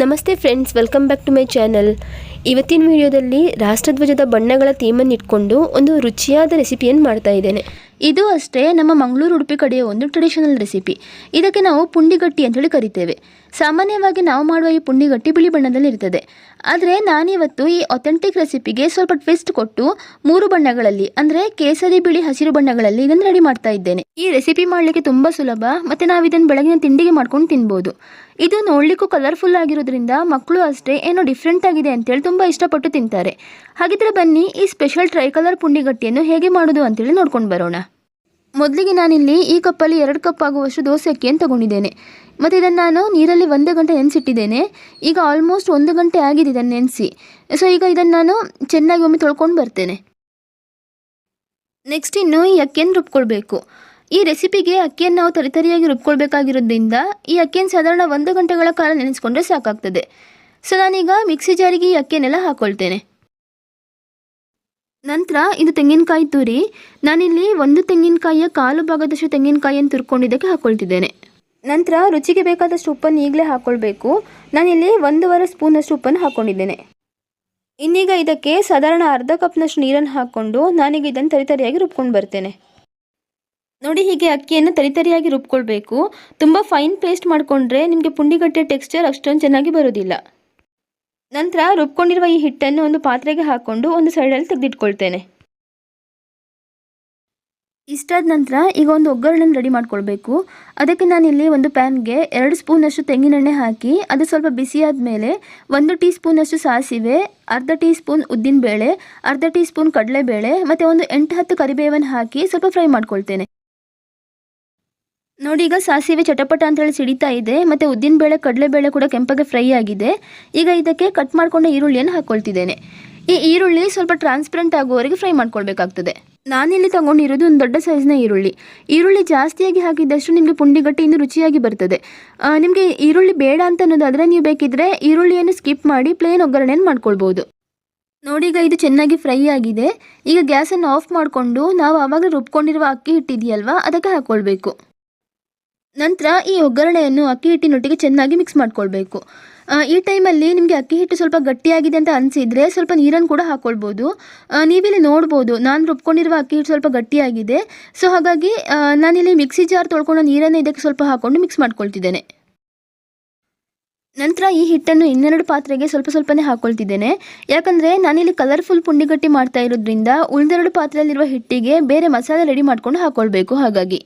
ನಮಸ್ತೆ friends welcome back to my channel ಇವತ್ತಿನ ವಿಡಿಯೋದಲ್ಲಿ ರಾಷ್ಟ್ರಧ್ವಜದ ಬಣ್ಣಗಳ ಥೀಮನ್ನು ಇಟ್ಕೊಂಡು ಒಂದು ರುಚಿಯಾದ ರೆಸಿಪಿಯನ್ನು ಮಾಡ್ತಾ ಇದ್ದೇನೆ. ಇದು ಅಷ್ಟೇ ನಮ್ಮ ಮಂಗಳೂರು ಉಡುಪಿ ಕಡೆಯ ಒಂದು ಟ್ರೆಡಿಷನಲ್ ರೆಸಿಪಿ ಇದಕ್ಕೆ ನಾವು ಪುಂಡಿಗಟ್ಟಿ ಅಂತೇಳಿ ಕರಿತೇವೆ. ಸಾಮಾನ್ಯವಾಗಿ ನಾವು ಮಾಡುವ ಈ ಪುಂಡಿಗಟ್ಟಿ ಬಿಳಿ ಬಣ್ಣದಲ್ಲಿ ಇರ್ತದೆ. ಆದರೆ ನಾನಿವತ್ತು ಈ ಅಥೆಂಟಿಕ್ ರೆಸಿಪಿಗೆ ಸ್ವಲ್ಪ ಟ್ವಿಸ್ಟ್ ಕೊಟ್ಟು ಮೂರು ಬಣ್ಣಗಳಲ್ಲಿ, ಅಂದರೆ ಕೇಸರಿ ಬಿಳಿ ಹಸಿರು ಬಣ್ಣಗಳಲ್ಲಿ ಇದನ್ನು ರೆಡಿ ಮಾಡ್ತಾ ಇದ್ದೇನೆ. ಈ ರೆಸಿಪಿ ಮಾಡಲಿಕ್ಕೆ ತುಂಬ ಸುಲಭ, ಮತ್ತು ನಾವು ಇದನ್ನು ಬೆಳಗಿನ ತಿಂಡಿಗೆ ಮಾಡ್ಕೊಂಡು ತಿನ್ಬೋದು. ಇದು ನೋಡಲಿಕ್ಕೂ ಕಲರ್ಫುಲ್ ಆಗಿರೋದ್ರಿಂದ ಮಕ್ಕಳು ಅಷ್ಟೇ ಏನೋ ಡಿಫ್ರೆಂಟ್ ಆಗಿದೆ ಅಂತೇಳಿ ತುಂಬ ಇಷ್ಟಪಟ್ಟು ತಿಂತಾರೆ. ಹಾಗಿದ್ರೆ ಬನ್ನಿ, ಈ ಸ್ಪೆಷಲ್ ಟ್ರೈ ಕಲರ್ ಪುಂಡಿಗಟ್ಟಿಯನ್ನು ಹೇಗೆ ಮಾಡೋದು ಅಂತೇಳಿ ನೋಡ್ಕೊಂಡು ಬರೋಣ. ಮೊದಲಿಗೆ ನಾನಿಲ್ಲಿ ಈ ಕಪ್ಪಲ್ಲಿ ಎರಡು ಕಪ್ ಆಗುವಷ್ಟು ದೋಸೆ ಅಕ್ಕಿಯನ್ನು ತಗೊಂಡಿದ್ದೇನೆ. ಮತ್ತು ಇದನ್ನು ನಾನು ನೀರಲ್ಲಿ ಒಂದು ಗಂಟೆ ನೆನೆಸಿಟ್ಟಿದ್ದೇನೆ. ಈಗ ಆಲ್ಮೋಸ್ಟ್ ಒಂದು ಗಂಟೆ ಆಗಿದೆ ಇದನ್ನು ನೆನೆಸಿ. ಸೊ ಈಗ ಇದನ್ನು ನಾನು ಚೆನ್ನಾಗಿ ಒಮ್ಮೆ ತೊಳ್ಕೊಂಡು ಬರ್ತೇನೆ. ನೆಕ್ಸ್ಟ್ ಇನ್ನು ಈ ಅಕ್ಕಿಯನ್ನು ರುಬ್ಕೊಳ್ಬೇಕು. ಈ ರೆಸಿಪಿಗೆ ಅಕ್ಕಿಯನ್ನು ನಾವು ತರಿತರಿಯಾಗಿ ರುಬ್ಕೊಳ್ಬೇಕಾಗಿರೋದ್ರಿಂದ ಈ ಅಕ್ಕಿಯನ್ನು ಸಾಧಾರಣ ಒಂದು ಗಂಟೆಗಳ ಕಾಲ ನೆನೆಸ್ಕೊಂಡ್ರೆ ಸಾಕಾಗ್ತದೆ. ಸೊ ನಾನೀಗ ಮಿಕ್ಸಿ ಜಾರಿಗೆ ಈ ಅಕ್ಕಿಯನ್ನೆಲ್ಲ ಹಾಕ್ಕೊಳ್ತೇನೆ ನಂತರ ಇದು ತೆಂಗಿನಕಾಯಿ ತುರಿ. ನಾನಿಲ್ಲಿ ಒಂದು ತೆಂಗಿನಕಾಯಿಯ ಕಾಲು ಭಾಗದಷ್ಟು ತೆಂಗಿನಕಾಯಿಯನ್ನು ತುರ್ಕೊಂಡಿದ್ದಕ್ಕೆ ಹಾಕ್ಕೊಳ್ತಿದ್ದೇನೆ ನಂತರ ರುಚಿಗೆ ಬೇಕಾದಷ್ಟು ಉಪ್ಪನ್ನು ಈಗಲೇ ಹಾಕ್ಕೊಳ್ಬೇಕು ನಾನಿಲ್ಲಿ ಒಂದೂವರೆ ಸ್ಪೂನಷ್ಟು ಉಪ್ಪನ್ನು ಹಾಕ್ಕೊಂಡಿದ್ದೇನೆ ಇನ್ನೀಗ ಇದಕ್ಕೆ ಸಾಧಾರಣ ಅರ್ಧ ಕಪ್ನಷ್ಟು ನೀರನ್ನು ಹಾಕ್ಕೊಂಡು ನಾನೀಗ ಇದನ್ನು ತರಿತರಿಯಾಗಿ ರುಬ್ಕೊಂಡು ಬರ್ತೇನೆ. ನೋಡಿ ಹೀಗೆ ಅಕ್ಕಿಯನ್ನು ತರಿತರಿಯಾಗಿ ರುಬ್ಕೊಳ್ಬೇಕು. ತುಂಬ ಫೈನ್ ಪೇಸ್ಟ್ ಮಾಡಿಕೊಂಡ್ರೆ ನಿಮಗೆ ಪುಂಡಿಗಟ್ಟೆ ಟೆಕ್ಸ್ಚರ್ ಅಷ್ಟೊಂದು ಚೆನ್ನಾಗಿ ಬರೋದಿಲ್ಲ ನಂತರ ರುಬ್ಕೊಂಡಿರುವ ಈ ಹಿಟ್ಟನ್ನು ಒಂದು ಪಾತ್ರೆಗೆ ಹಾಕ್ಕೊಂಡು ಒಂದು ಸೈಡಲ್ಲಿ ತೆಗೆದಿಟ್ಕೊಳ್ತೇನೆ. ಇಷ್ಟಾದ ನಂತರ ಈಗ ಒಂದು ಒಗ್ಗರಣೆನ ರೆಡಿ ಮಾಡ್ಕೊಳ್ಬೇಕು. ಅದಕ್ಕೆ ನಾನಿಲ್ಲಿ ಒಂದು ಪ್ಯಾನ್ಗೆ ಎರಡು ಸ್ಪೂನಷ್ಟು ತೆಂಗಿನೆಣ್ಣೆ ಹಾಕಿ ಅದು ಸ್ವಲ್ಪ ಬಿಸಿಯಾದ ಮೇಲೆ ಒಂದು ಟೀ ಸ್ಪೂನಷ್ಟು ಸಾಸಿವೆ, ಅರ್ಧ ಟೀ ಸ್ಪೂನ್ ಉದ್ದಿನಬೇಳೆ, ಅರ್ಧ ಟೀ ಸ್ಪೂನ್ ಕಡಲೆಬೇಳೆ, ಮತ್ತು ಒಂದು ಎಂಟು ಹತ್ತು ಕರಿಬೇವನ್ನು ಹಾಕಿ ಸ್ವಲ್ಪ ಫ್ರೈ ಮಾಡ್ಕೊಳ್ತೇನೆ. ನೋಡಿ ಈಗ ಸಾಸಿವೆ ಚಟಪಟ ಅಂತೇಳಿ ಸಿಡಿತಾ ಇದೆ, ಮತ್ತು ಉದ್ದಿನಬೇಳೆ ಕಡಲೆಬೇಳೆ ಕೂಡ ಕೆಂಪಗೆ ಫ್ರೈ ಆಗಿದೆ. ಈಗ ಇದಕ್ಕೆ ಕಟ್ ಮಾಡ್ಕೊಂಡ ಈರುಳ್ಳಿಯನ್ನು ಹಾಕ್ಕೊಳ್ತಿದ್ದೇನೆ ಈ ಈರುಳ್ಳಿ ಸ್ವಲ್ಪ ಟ್ರಾನ್ಸ್ಪರೆಂಟ್ ಆಗುವವರೆಗೆ ಫ್ರೈ ಮಾಡ್ಕೊಳ್ಬೇಕಾಗ್ತದೆ. ನಾನಿಲ್ಲಿ ತಗೊಂಡಿರೋದು ಒಂದು ದೊಡ್ಡ ಸೈಜ್ನ ಈರುಳ್ಳಿ. ಈರುಳ್ಳಿ ಜಾಸ್ತಿಯಾಗಿ ಹಾಕಿದ್ದಷ್ಟು ನಿಮಗೆ ಪುಂಡಿಗಟ್ಟಿ ಇನ್ನೂ ರುಚಿಯಾಗಿ ಬರ್ತದೆ. ನಿಮಗೆ ಈರುಳ್ಳಿ ಬೇಡ ಅಂತ ಅನ್ನೋದಾದರೆ ನೀವು ಬೇಕಿದ್ರೆ ಈರುಳ್ಳಿಯನ್ನು ಸ್ಕಿಪ್ ಮಾಡಿ ಪ್ಲೇನ್ ಒಗ್ಗರಣೆಯನ್ನು ಮಾಡ್ಕೊಳ್ಬೋದು. ನೋಡಿ ಈಗ ಇದು ಚೆನ್ನಾಗಿ ಫ್ರೈ ಆಗಿದೆ. ಈಗ ಗ್ಯಾಸನ್ನು ಆಫ್ ಮಾಡಿಕೊಂಡು ನಾವು ಆವಾಗ ರುಬ್ಕೊಂಡಿರುವ ಅಕ್ಕಿ ಹಿಟ್ಟಿದೆಯಲ್ವಾ, ಅದಕ್ಕೆ ಹಾಕ್ಕೊಳ್ಬೇಕು ನಂತರ ಈ ಒಗ್ಗರಣೆಯನ್ನು ಅಕ್ಕಿ ಹಿಟ್ಟಿನೊಟ್ಟಿಗೆ ಚೆನ್ನಾಗಿ ಮಿಕ್ಸ್ ಮಾಡ್ಕೊಳ್ಬೇಕು. ಈ ಟೈಮಲ್ಲಿ ನಿಮಗೆ ಅಕ್ಕಿ ಹಿಟ್ಟು ಸ್ವಲ್ಪ ಗಟ್ಟಿಯಾಗಿದೆ ಅಂತ ಅನಿಸಿದರೆ ಸ್ವಲ್ಪ ನೀರನ್ನು ಕೂಡ ಹಾಕ್ಕೊಳ್ಬೋದು ನೀವಿಲ್ಲಿ ನೋಡ್ಬೋದು, ನಾನು ರುಬ್ಕೊಂಡಿರುವ ಅಕ್ಕಿ ಹಿಟ್ಟು ಸ್ವಲ್ಪ ಗಟ್ಟಿಯಾಗಿದೆ. ಸೊ ಹಾಗಾಗಿ ನಾನಿಲ್ಲಿ ಮಿಕ್ಸಿ ಜಾರ್ ತೊಳ್ಕೊಂಡು ನೀರನ್ನು ಇದಕ್ಕೆ ಸ್ವಲ್ಪ ಹಾಕ್ಕೊಂಡು ಮಿಕ್ಸ್ ಮಾಡ್ಕೊಳ್ತಿದ್ದೇನೆ. ನಂತರ ಈ ಹಿಟ್ಟನ್ನು ಇನ್ನೆರಡು ಪಾತ್ರೆಗೆ ಸ್ವಲ್ಪ ಸ್ವಲ್ಪನೇ ಹಾಕ್ಕೊಳ್ತಿದ್ದೇನೆ ಯಾಕಂದರೆ ನಾನಿಲ್ಲಿ ಕಲರ್ಫುಲ್ ಪುಂಡಿಗಟ್ಟಿ ಮಾಡ್ತಾ ಇರೋದ್ರಿಂದ ಉಳಿದೆರಡು ಪಾತ್ರೆಯಲ್ಲಿರುವ ಹಿಟ್ಟಿಗೆ ಬೇರೆ ಮಸಾಲೆ ರೆಡಿ ಮಾಡ್ಕೊಂಡು ಹಾಕ್ಕೊಳ್ಬೇಕು ಹಾಗಾಗಿ.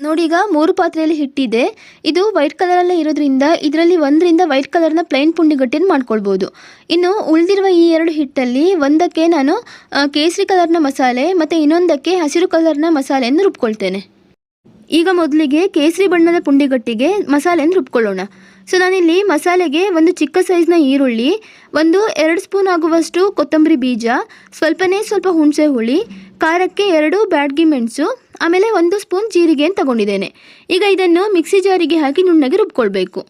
ನೋಡಿ ಈಗ ಮೂರು ಪಾತ್ರೆಯಲ್ಲಿ ಹಿಟ್ಟಿದೆ. ಇದು ವೈಟ್ ಕಲರಲ್ಲೇ ಇರೋದ್ರಿಂದ ಇದರಲ್ಲಿ ಒಂದರಿಂದ ವೈಟ್ ಕಲರ್ನ ಪ್ಲೈನ್ ಪುಂಡಿಗಟ್ಟಿಯನ್ನು ಮಾಡ್ಕೊಳ್ಬೋದು. ಇನ್ನು ಉಳಿದಿರುವ ಈ ಎರಡು ಹಿಟ್ಟಲ್ಲಿ ಒಂದಕ್ಕೆ ನಾನು ಕೇಸರಿ ಕಲರ್ನ ಮಸಾಲೆ ಮತ್ತು ಇನ್ನೊಂದಕ್ಕೆ ಹಸಿರು ಕಲರ್ನ ಮಸಾಲೆಯನ್ನು ರುಬ್ಕೊಳ್ತೇನೆ. ಈಗ ಮೊದಲಿಗೆ ಕೇಸರಿ ಬಣ್ಣದ ಪುಂಡಿಗಟ್ಟಿಗೆ ಮಸಾಲೆಯನ್ನು ರುಬ್ಕೊಳ್ಳೋಣ. ಸೊ, ನಾನಿಲ್ಲಿ ಮಸಾಲೆಗೆ ಒಂದು ಚಿಕ್ಕ ಸೈಜ್ನ ಈರುಳ್ಳಿ, ಒಂದು ಎರಡು ಸ್ಪೂನ್ ಆಗುವಷ್ಟು ಕೊತ್ತಂಬರಿ ಬೀಜ, ಸ್ವಲ್ಪನೇ ಸ್ವಲ್ಪ ಹುಣಸೆ ಹುಳಿ, ಖಾರಕ್ಕೆ ಎರಡು ಬ್ಯಾಡ್ಗಿ ಮೆಣಸು ಆಮೇಲೆ ಒಂದು ಸ್ಪೂನ್ ಜೀರಿಗೆಯನ್ನು ತಗೊಂಡಿದ್ದೇನೆ. ಈಗ ಇದನ್ನು ಮಿಕ್ಸಿ ಜಾರಿಗೆ ಹಾಕಿ ನುಣ್ಣಗೆ ರುಬ್ಕೊಳ್ಬೇಕು.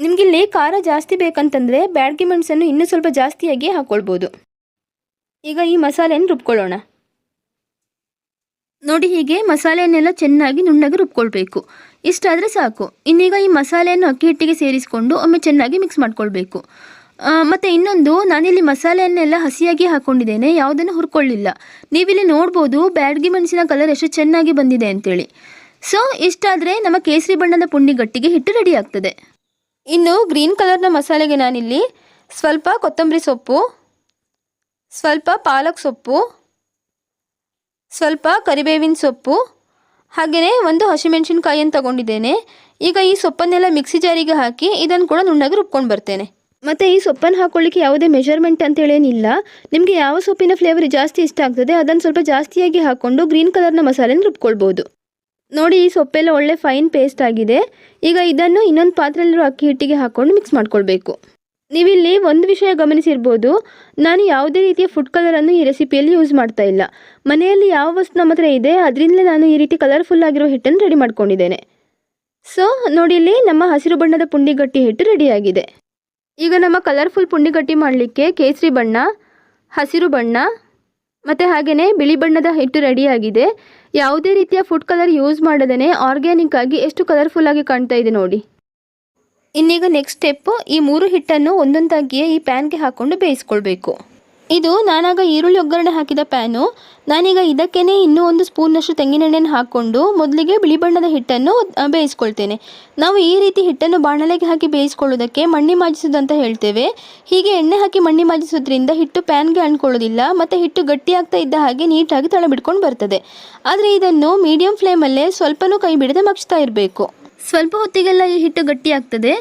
ನಿಮಗಿಲ್ಲಿ ಖಾರ ಜಾಸ್ತಿ ಬೇಕಂತಂದರೆ ಬ್ಯಾಡ್ಗೆ ಮೆಣಸನ್ನು ಇನ್ನೂ ಸ್ವಲ್ಪ ಜಾಸ್ತಿಯಾಗಿ ಹಾಕ್ಕೊಳ್ಬೋದು ಈಗ ಈ ಮಸಾಲೆಯನ್ನು ರುಬ್ಕೊಳ್ಳೋಣ. ನೋಡಿ ಹೀಗೆ ಮಸಾಲೆಯನ್ನೆಲ್ಲ ಚೆನ್ನಾಗಿ ನುಣ್ಣಗೆ ರುಬ್ಕೊಳ್ಬೇಕು. ಇಷ್ಟಾದರೆ ಸಾಕು. ಇನ್ನೀಗ ಈ ಮಸಾಲೆಯನ್ನು ಅಕ್ಕಿ ಹಿಟ್ಟಿಗೆ ಸೇರಿಸಿಕೊಂಡು ಒಮ್ಮೆ ಚೆನ್ನಾಗಿ ಮಿಕ್ಸ್ ಮಾಡ್ಕೊಳ್ಬೇಕು. ಮತ್ತೆ ಇನ್ನೊಂದು, ನಾನಿಲ್ಲಿ ಮಸಾಲೆಯನ್ನೆಲ್ಲ ಹಸಿಯಾಗಿ ಹಾಕ್ಕೊಂಡಿದ್ದೇನೆ ಯಾವುದನ್ನು ಹುರ್ಕೊಳ್ಳಿಲ್ಲ. ನೀವಿಲ್ಲಿ ನೋಡ್ಬೋದು, ಬ್ಯಾಡ್ಗಿ ಮೆಣಸಿನ ಕಲರ್ ಎಷ್ಟು ಚೆನ್ನಾಗಿ ಬಂದಿದೆ ಅಂತೇಳಿ. ಸೊ ಇಷ್ಟಾದರೆ ನಮ್ಮ ಕೇಸರಿ ಬಣ್ಣದ ಪುಂಡಿ ಗಟ್ಟಿಗೆ ಹಿಟ್ಟು ರೆಡಿ ಆಗ್ತದೆ. ಇನ್ನು ಗ್ರೀನ್ ಕಲರ್ನ ಮಸಾಲೆಗೆ ನಾನಿಲ್ಲಿ ಸ್ವಲ್ಪ ಕೊತ್ತಂಬರಿ ಸೊಪ್ಪು, ಸ್ವಲ್ಪ ಪಾಲಕ್ ಸೊಪ್ಪು, ಸ್ವಲ್ಪ ಕರಿಬೇವಿನ ಸೊಪ್ಪು, ಹಾಗೆಯೇ ಒಂದು ಹಸಿಮೆಣಸಿನಕಾಯಿಯನ್ನು ತಗೊಂಡಿದ್ದೇನೆ. ಈಗ ಈ ಸೊಪ್ಪನ್ನೆಲ್ಲ ಮಿಕ್ಸಿ ಜಾರಿಗೆ ಹಾಕಿ ಇದನ್ನು ಕೂಡ ನುಣ್ಣಗೆ ರುಬ್ಕೊಂಡು ಬರ್ತೇನೆ. ಮತ್ತು ಈ ಸೊಪ್ಪನ್ನು ಹಾಕ್ಕೊಳ್ಳಿಕ್ಕೆ ಯಾವುದೇ ಮೆಷರ್ಮೆಂಟ್ ಅಂತೇಳೇನಿಲ್ಲ ನಿಮಗೆ ಯಾವ ಸೊಪ್ಪಿನ ಫ್ಲೇವರ್ ಜಾಸ್ತಿ ಇಷ್ಟ ಆಗ್ತದೆ, ಅದನ್ನು ಸ್ವಲ್ಪ ಜಾಸ್ತಿಯಾಗಿ ಹಾಕ್ಕೊಂಡು ಗ್ರೀನ್ ಕಲರ್ನ ಮಸಾಲೆನ ರುಬ್ಕೊಳ್ಬೋದು. ನೋಡಿ, ಈ ಸೊಪ್ಪೆಲ್ಲ ಒಳ್ಳೆ ಫೈನ್ ಪೇಸ್ಟ್ ಆಗಿದೆ. ಈಗ ಇದನ್ನು ಇನ್ನೊಂದು ಪಾತ್ರೆಯಲ್ಲಿರೋ ಅಕ್ಕಿ ಹಿಟ್ಟಿಗೆ ಹಾಕ್ಕೊಂಡು ಮಿಕ್ಸ್ ಮಾಡ್ಕೊಳ್ಬೇಕು. ನೀವಿಲ್ಲಿ ಒಂದು ವಿಷಯ ಗಮನಿಸಿರ್ಬೋದು, ನಾನು ಯಾವುದೇ ರೀತಿಯ ಫುಡ್ ಕಲರನ್ನು ಈ ರೆಸಿಪಿಯಲ್ಲಿ ಯೂಸ್ ಮಾಡ್ತಾ ಇಲ್ಲ. ಮನೆಯಲ್ಲಿ ಯಾವ ವಸ್ತು ನಮ್ಮ ಹತ್ರ ಇದೆ, ಅದರಿಂದಲೇ ನಾನು ಈ ರೀತಿ ಕಲರ್ಫುಲ್ ಆಗಿರೋ ಹಿಟ್ಟನ್ನು ರೆಡಿ ಮಾಡ್ಕೊಂಡಿದ್ದೇನೆ. ಸೊ ನೋಡಿ, ಇಲ್ಲಿ ನಮ್ಮ ಹಸಿರು ಬಣ್ಣದ ಪುಂಡಿಗಟ್ಟಿ ಹಿಟ್ಟು ರೆಡಿಯಾಗಿದೆ ಈಗ ನಮ್ಮ ಕಲರ್ಫುಲ್ ಪುಂಡಿಗಟ್ಟಿ ಮಾಡಲಿಕ್ಕೆ ಕೇಸರಿ ಬಣ್ಣ, ಹಸಿರು ಬಣ್ಣ ಮತ್ತು ಹಾಗೆಯೇ ಬಿಳಿ ಬಣ್ಣದ ಹಿಟ್ಟು ರೆಡಿಯಾಗಿದೆ ಯಾವುದೇ ರೀತಿಯ ಫುಡ್ ಕಲರ್ ಯೂಸ್ ಮಾಡದೇ ಆರ್ಗ್ಯಾನಿಕ್ ಆಗಿ ಎಷ್ಟು ಕಲರ್ಫುಲ್ಲಾಗಿ ಕಾಣ್ತಾ ಇದೆ ನೋಡಿ. ಇನ್ನೀಗ ನೆಕ್ಸ್ಟ್ ಸ್ಟೆಪ್ಪು ಈ ಮೂರು ಹಿಟ್ಟನ್ನು ಒಂದೊಂದಾಗಿಯೇ ಈ ಪ್ಯಾನ್ಗೆ ಹಾಕ್ಕೊಂಡು ಬೇಯಿಸ್ಕೊಳ್ಬೇಕು. ಇದು ನಾನಾಗ ಈರುಳ್ಳಿ ಒಗ್ಗರಣೆ ಹಾಕಿದ ಪ್ಯಾನು. ನಾನೀಗ ಇದಕ್ಕೇನೆ ಇನ್ನೂ ಒಂದು ಸ್ಪೂನ್ನಷ್ಟು ತೆಂಗಿನೆಣ್ಣೆಯನ್ನು ಹಾಕ್ಕೊಂಡು ಮೊದಲಿಗೆ ಬಿಳಿ ಬಣ್ಣದ ಹಿಟ್ಟನ್ನು ಬೇಯಿಸ್ಕೊಳ್ತೇನೆ. ನಾವು ಈ ರೀತಿ ಹಿಟ್ಟನ್ನು ಬಾಣಲೆಗೆ ಹಾಕಿ ಬೇಯಿಸ್ಕೊಳ್ಳೋದಕ್ಕೆ ಮಣ್ಣಿ ಮಾಜಿಸೋದು ಅಂತ ಹೇಳ್ತೇವೆ. ಹೀಗೆ ಎಣ್ಣೆ ಹಾಕಿ ಮಣ್ಣಿ ಮಾಜಿಸೋದ್ರಿಂದ ಹಿಟ್ಟು ಪ್ಯಾನ್ಗೆ ಅಂಟ್ಕೊಳ್ಳೋದಿಲ್ಲ ಮತ್ತು ಹಿಟ್ಟು ಗಟ್ಟಿಯಾಗ್ತಾ ಇದ್ದ ಹಾಗೆ ನೀಟಾಗಿ ತಳ ಬಿಡ್ಕೊಂಡು ಬರ್ತದೆ. ಆದರೆ ಇದನ್ನು ಮೀಡಿಯಂ ಫ್ಲೇಮಲ್ಲೇ ಸ್ವಲ್ಪನೂ ಕೈ ಬಿಡದೆ ಮಗ್ಚ್ತಾ ಇರಬೇಕು. ಸ್ವಲ್ಪ ಹೊತ್ತಿಗೆಲ್ಲ ಈ ಹಿಟ್ಟು ಗಟ್ಟಿಯಾಗ್ತದೆ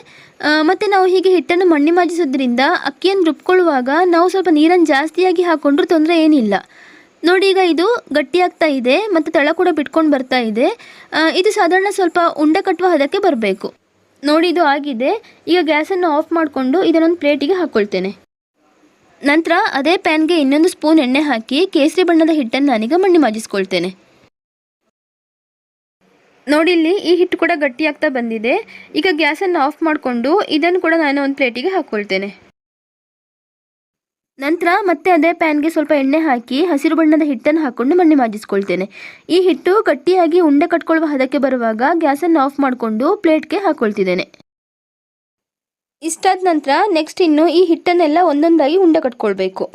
ಮತ್ತು ನಾವು ಹೀಗೆ ಹಿಟ್ಟನ್ನು ಮಣ್ಣಿ ಮಾಜಿಸೋದ್ರಿಂದ ಅಕ್ಕಿಯನ್ನು ರುಬ್ಕೊಳ್ಳುವಾಗ ನಾವು ಸ್ವಲ್ಪ ನೀರನ್ನು ಜಾಸ್ತಿಯಾಗಿ ಹಾಕೊಂಡ್ರೂ ತೊಂದರೆ ಏನಿಲ್ಲ. ನೋಡಿ ಈಗ ಇದು ಗಟ್ಟಿಯಾಗ್ತಾ ಇದೆ ಮತ್ತು ತಳ ಕೂಡ ಬಿಟ್ಕೊಂಡು ಬರ್ತಾ ಇದೆ. ಇದು ಸಾಧಾರಣ ಸ್ವಲ್ಪ ಉಂಡೆ ಕಟ್ಟುವ ಹದಕ್ಕೆ ಬರಬೇಕು. ನೋಡಿ ಇದು ಆಗಿದೆ. ಈಗ ಗ್ಯಾಸನ್ನು ಆಫ್ ಮಾಡಿಕೊಂಡು ಇದನ್ನೊಂದು ಪ್ಲೇಟಿಗೆ ಹಾಕ್ಕೊಳ್ತೇನೆ ನಂತರ ಅದೇ ಪ್ಯಾನ್ಗೆ ಇನ್ನೊಂದು ಸ್ಪೂನ್ ಎಣ್ಣೆ ಹಾಕಿ ಕೇಸರಿ ಬಣ್ಣದ ಹಿಟ್ಟನ್ನು ನಾನೀಗ ಮಣ್ಣಿ ಮಾಜಿಸ್ಕೊಳ್ತೇನೆ. ನೋಡಿ ಇಲ್ಲಿ ಈ ಹಿಟ್ಟು ಕೂಡ ಗಟ್ಟಿಯಾಗ್ತಾ ಬಂದಿದೆ. ಈಗ ಗ್ಯಾಸನ್ನು ಆಫ್ ಮಾಡಿಕೊಂಡು ಇದನ್ನು ಕೂಡ ನಾನು ಒಂದು ಪ್ಲೇಟಿಗೆ ಹಾಕ್ಕೊಳ್ತೇನೆ ನಂತರ ಮತ್ತೆ ಅದೇ ಪ್ಯಾನ್ಗೆ ಸ್ವಲ್ಪ ಎಣ್ಣೆ ಹಾಕಿ ಹಸಿರು ಬಣ್ಣದ ಹಿಟ್ಟನ್ನು ಹಾಕ್ಕೊಂಡು ಮಣ್ಣೆ ಮಾಜಿಸ್ಕೊಳ್ತೇನೆ. ಈ ಹಿಟ್ಟು ಗಟ್ಟಿಯಾಗಿ ಉಂಡೆ ಕಟ್ಕೊಳ್ಳುವ ಹದಕ್ಕೆ ಬರುವಾಗ ಗ್ಯಾಸನ್ನು ಆಫ್ ಮಾಡಿಕೊಂಡು ಪ್ಲೇಟ್ಗೆ ಹಾಕ್ಕೊಳ್ತಿದ್ದೇನೆ ಇಷ್ಟಾದ ನಂತರ ನೆಕ್ಸ್ಟ್ ಇನ್ನು ಈ ಹಿಟ್ಟನ್ನೆಲ್ಲ ಒಂದೊಂದಾಗಿ ಉಂಡೆ ಕಟ್ಕೊಳ್ಬೇಕು.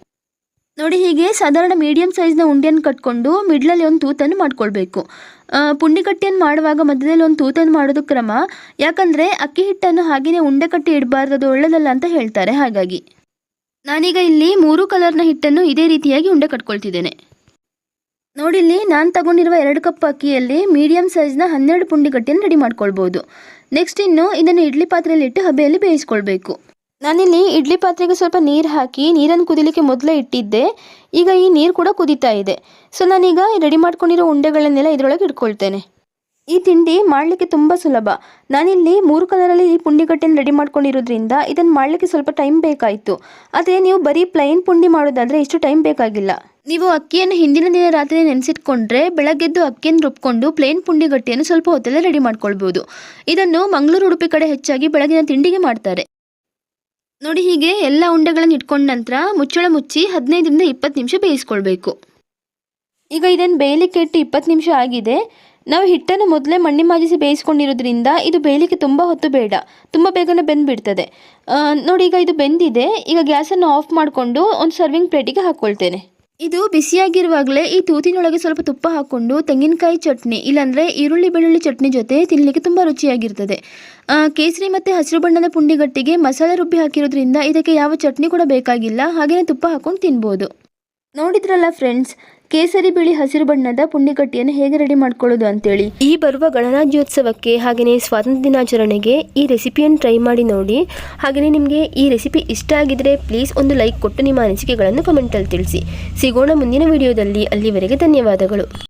ನೋಡಿ ಹೀಗೆ ಸಾಧಾರಣ ಮೀಡಿಯಮ್ ಸೈಜ್ನ ಉಂಡೆಯನ್ನು ಕಟ್ಕೊಂಡು ಮಿಡ್ಲಲ್ಲಿ ಒಂದು ತೂತನ್ನು ಮಾಡ್ಕೊಳ್ಬೇಕು. ಪುಂಡಿಕಟ್ಟಿಯನ್ನು ಪುಂಡಿ ಕಟ್ಟಿಯನ್ನು ಮಾಡುವಾಗ ಮಧ್ಯದಲ್ಲಿ ಒಂದು ತೂತನ್ನು ಮಾಡೋದು ಕ್ರಮ. ಯಾಕಂದರೆ ಅಕ್ಕಿ ಹಿಟ್ಟನ್ನು ಹಾಗೆಯೇ ಉಂಡೆ ಕಟ್ಟಿ ಇಡಬಾರ್ದು, ಅದು ಒಳ್ಳೆಯದಲ್ಲ ಅಂತ ಹೇಳ್ತಾರೆ ಹಾಗಾಗಿ. ನಾನೀಗ ಇಲ್ಲಿ ಮೂರು ಕಲರ್ನ ಹಿಟ್ಟನ್ನು ಇದೇ ರೀತಿಯಾಗಿ ಉಂಡೆ ಕಟ್ಕೊಳ್ತಿದ್ದೇನೆ. ನೋಡಿಲ್ಲಿ ನಾನು ತಗೊಂಡಿರುವ ಎರಡು ಕಪ್ ಅಕ್ಕಿಯಲ್ಲಿ ಮೀಡಿಯಮ್ ಸೈಜ್ನ ಹನ್ನೆರಡು ಪುಂಡಿ ಕಟ್ಟಿಯನ್ನು ರೆಡಿ ಮಾಡ್ಕೊಳ್ಬೋದು. ನೆಕ್ಸ್ಟ್ ಇನ್ನು ಇದನ್ನು ಇಡ್ಲಿ ಪಾತ್ರೆಯಲ್ಲಿ ಇಟ್ಟು ಹಬೆಯಲ್ಲಿ ಬೇಯಿಸ್ಕೊಳ್ಬೇಕು. ನಾನಿಲ್ಲಿ ಇಡ್ಲಿ ಪಾತ್ರೆಗೆ ಸ್ವಲ್ಪ ನೀರು ಹಾಕಿ ನೀರನ್ನು ಕುದಿಲಿಕ್ಕೆ ಮೊದಲೇ ಇಟ್ಟಿದ್ದೆ. ಈಗ ಈ ನೀರು ಕೂಡ ಕುದೀತಾ ಇದೆ. ಸೊ, ನಾನೀಗ ರೆಡಿ ಮಾಡ್ಕೊಂಡಿರೋ ಉಂಡೆಗಳನ್ನೆಲ್ಲ ಇದರೊಳಗೆ ಇಟ್ಕೊಳ್ತೇನೆ. ಈ ತಿಂಡಿ ಮಾಡಲಿಕ್ಕೆ ತುಂಬ ಸುಲಭ. ನಾನಿಲ್ಲಿ ಮೂರು ಕಲರಲ್ಲಿ ಈ ಪುಂಡಿಗಟ್ಟೆನ ರೆಡಿ ಮಾಡ್ಕೊಂಡಿರೋದ್ರಿಂದ ಇದನ್ನು ಮಾಡಲಿಕ್ಕೆ ಸ್ವಲ್ಪ ಟೈಮ್ ಬೇಕಾಯಿತು. ಆದರೆ ನೀವು ಬರೀ ಪ್ಲೈನ್ ಪುಂಡಿ ಮಾಡೋದಾದರೆ ಇಷ್ಟು ಟೈಮ್ ಬೇಕಾಗಿಲ್ಲ. ನೀವು ಅಕ್ಕಿಯನ್ನು ಹಿಂದಿನ ದಿನ ರಾತ್ರಿ ನೆನೆಸಿಟ್ಕೊಂಡ್ರೆ ಬೆಳಗ್ಗೆದ್ದು ಅಕ್ಕಿಯನ್ನು ರುಬ್ಕೊಂಡು ಪ್ಲೇನ್ ಪುಂಡಿಗಟ್ಟೆಯನ್ನು ಸ್ವಲ್ಪ ಹೊತ್ತಲ್ಲೇ ರೆಡಿ ಮಾಡ್ಕೊಳ್ಬೋದು. ಇದನ್ನು ಮಂಗಳೂರು ಉಡುಪಿ ಕಡೆ ಹೆಚ್ಚಾಗಿ ಬೆಳಗಿನ ತಿಂಡಿಗೆ ಮಾಡ್ತಾರೆ. ನೋಡಿ ಹೀಗೆ ಎಲ್ಲ ಉಂಡೆಗಳನ್ನು ಇಟ್ಕೊಂಡ ನಂತರ ಮುಚ್ಚಳ ಮುಚ್ಚಿ ಹದಿನೈದರಿಂದ ಇಪ್ಪತ್ತು ನಿಮಿಷ ಬೇಯಿಸ್ಕೊಳ್ಬೇಕು. ಈಗ ಇದನ್ನು ಬೇಯಲಿಕ್ಕೆ ಇಟ್ಟು ಇಪ್ಪತ್ತು ನಿಮಿಷ ಆಗಿದೆ. ನಾವು ಹಿಟ್ಟನ್ನು ಮೊದಲೇ ಮಣ್ಣಿ ಮಾಜಿಸಿ ಬೇಯಿಸ್ಕೊಂಡಿರೋದ್ರಿಂದ ಇದು ಬೇಯಲಿಕ್ಕೆ ತುಂಬ ಹೊತ್ತು ಬೇಡ. ತುಂಬ ಬೇಗನೆ ಬೆಂದುಬಿಡ್ತದೆ. ನೋಡಿ ಈಗ ಇದು ಬೆಂದಿದೆ. ಈಗ ಗ್ಯಾಸನ್ನು ಆಫ್ ಮಾಡಿಕೊಂಡು ಒಂದು ಸರ್ವಿಂಗ್ ಪ್ಲೇಟಿಗೆ ಹಾಕ್ಕೊಳ್ತೇನೆ ಇದು ಬಿಸಿಯಾಗಿರುವಾಗಲೇ ಈ ತೂತಿನೊಳಗೆ ಸ್ವಲ್ಪ ತುಪ್ಪ ಹಾಕ್ಕೊಂಡು ತೆಂಗಿನಕಾಯಿ ಚಟ್ನಿ, ಇಲ್ಲಾಂದರೆ ಈರುಳ್ಳಿ ಬೆಳ್ಳುಳ್ಳಿ ಚಟ್ನಿ ಜೊತೆ ತಿನ್ನಲಿಕ್ಕೆ ತುಂಬ ರುಚಿಯಾಗಿರ್ತದೆ. ಕೇಸರಿ ಮತ್ತು ಹಸಿರು ಬಣ್ಣದ ಪುಂಡಿಗಟ್ಟಿಗೆ ಮಸಾಲೆ ರುಬ್ಬಿ ಹಾಕಿರೋದ್ರಿಂದ ಇದಕ್ಕೆ ಯಾವ ಚಟ್ನಿ ಕೂಡ ಬೇಕಾಗಿಲ್ಲ ಹಾಗೆಯೇ ತುಪ್ಪ ಹಾಕ್ಕೊಂಡು ತಿನ್ಬೋದು. ನೋಡಿದ್ರಲ್ಲ ಫ್ರೆಂಡ್ಸ್ ಕೇಸರಿ ಬಿಳಿ ಹಸಿರು ಬಣ್ಣದ ಪುಂಡಿಕಟ್ಟಿಯನ್ನು ಹೇಗೆ ರೆಡಿ ಮಾಡ್ಕೊಳ್ಳೋದು ಅಂತೇಳಿ. ಈ ಬರುವ ಗಣರಾಜ್ಯೋತ್ಸವಕ್ಕೆ ಹಾಗೆಯೇ ಸ್ವಾತಂತ್ರ್ಯ ದಿನಾಚರಣೆಗೆ ಈ ರೆಸಿಪಿಯನ್ನು ಟ್ರೈ ಮಾಡಿ ನೋಡಿ. ಹಾಗೆಯೇ ನಿಮಗೆ ಈ ರೆಸಿಪಿ ಇಷ್ಟ ಆಗಿದ್ರೆ ಪ್ಲೀಸ್ ಒಂದು ಲೈಕ್ ಕೊಟ್ಟು ನಿಮ್ಮ ಅನಿಸಿಕೆಗಳನ್ನು ಕಮೆಂಟಲ್ಲಿ ತಿಳಿಸಿ. ಸಿಗೋಣ ಮುಂದಿನ ವಿಡಿಯೋದಲ್ಲಿ ಅಲ್ಲಿವರೆಗೆ ಧನ್ಯವಾದಗಳು.